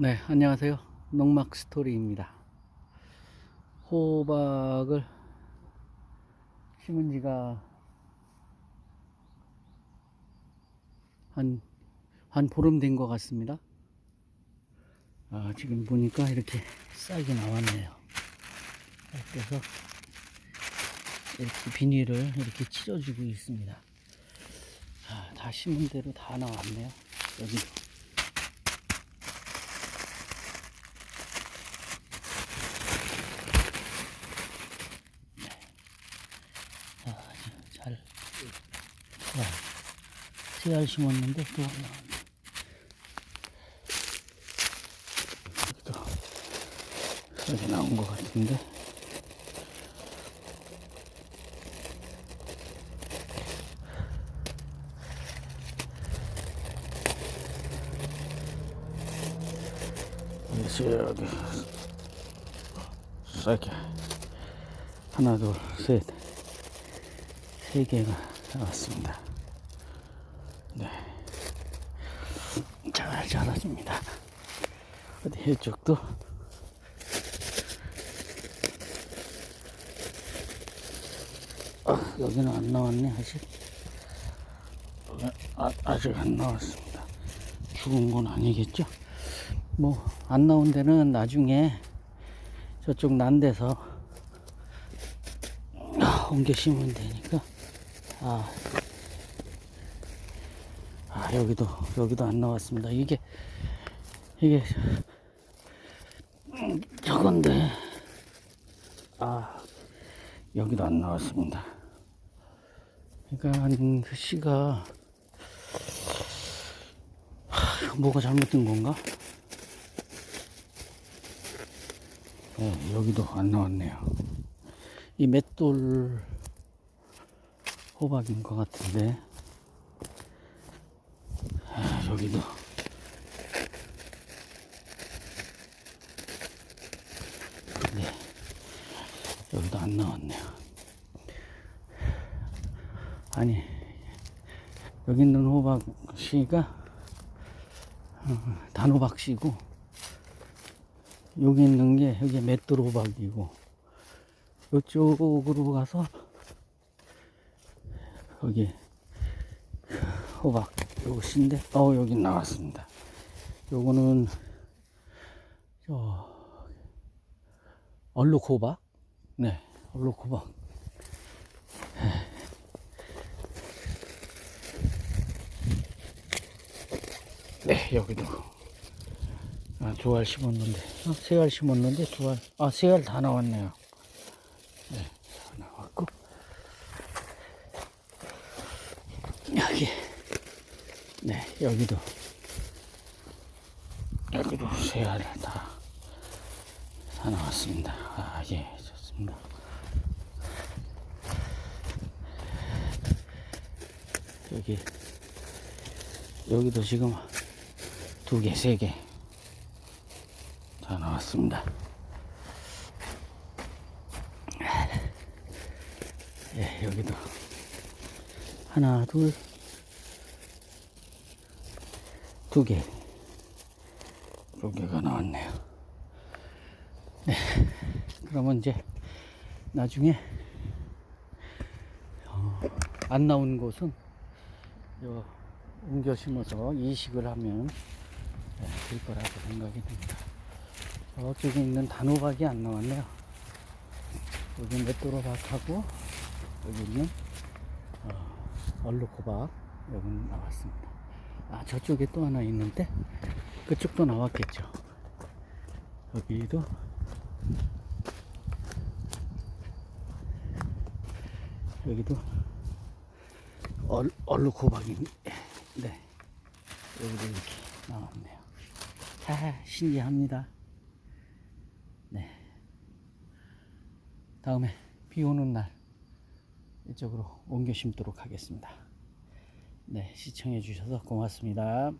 네, 안녕하세요. 농막 스토리입니다. 호박을 심은 지가 한, 한 보름 된 것 같습니다. 아, 지금 보니까 이렇게 싹이 나왔네요. 그래서 이렇게 비닐을 이렇게 칠해주고 있습니다. 아, 다 심은 대로 다 나왔네요. 여기도. 아, 잘, 와, 씨알 심었는데 또 하나. 여기도 여기 나온 것 같은데. 여기 쌀게 하나 둘셋 세 개가 나왔습니다. 네. 잘 자라줍니다. 어디 이쪽도 아, 여기는 안 나왔네 아직 아, 아직 안 나왔습니다. 죽은 건 아니겠죠? 뭐 안 나온 데는 나중에 저쪽 난 데서 아, 옮겨 심으면 되니까 아, 아 여기도 여기도 안 나왔습니다 이게 이게 음, 저건데 아 여기도 안 나왔습니다 그러니까 한 그 씨가 하, 뭐가 잘못된 건가? 네, 여기도 안 나왔네요. 이 맷돌 호박인 것 같은데 아, 여기도 네 여기도 안 나왔네요. 아니 여기 있는 호박 씨가 어, 단호박 씨고 여기 있는 게 여기 맷돌 호박이고 이쪽으로 가서 여기 호박 요것인데 어 여기 나왔습니다. 요거는 저 얼룩 호박? 네 얼룩 호박. 네 여기도. 아, 두 알 심었는데, 아, 세알 심었는데, 두 알, 아, 세 알 다 나왔네요. 네, 다 나왔고. 여기, 네, 여기도, 여기도 세알 다, 다 나왔습니다. 아, 예, 좋습니다. 여기, 여기도 지금 두 개, 세 개. 다 나왔습니다. 예, 여기도 하나, 둘, 두 개, 두 개가 나왔네요. 네, 그러면 이제 나중에 어, 안 나온 곳은 요 옮겨 심어서 이식을 하면 네, 될 거라고 생각이 듭니다. 저쪽에 있는 단호박이 안 나왔네요. 여기 맷도로박하고 여기 있는 어, 얼룩호박 여기는 나왔습니다. 아 저쪽에 또 하나 있는데 그쪽도 나왔겠죠. 여기도 여기도 얼, 얼룩호박인데 네 여기도 이렇게 나왔네요. 아 신기합니다. 네. 다음에 비 오는 날 이쪽으로 옮겨 심도록 하겠습니다. 네, 시청해 주셔서 고맙습니다.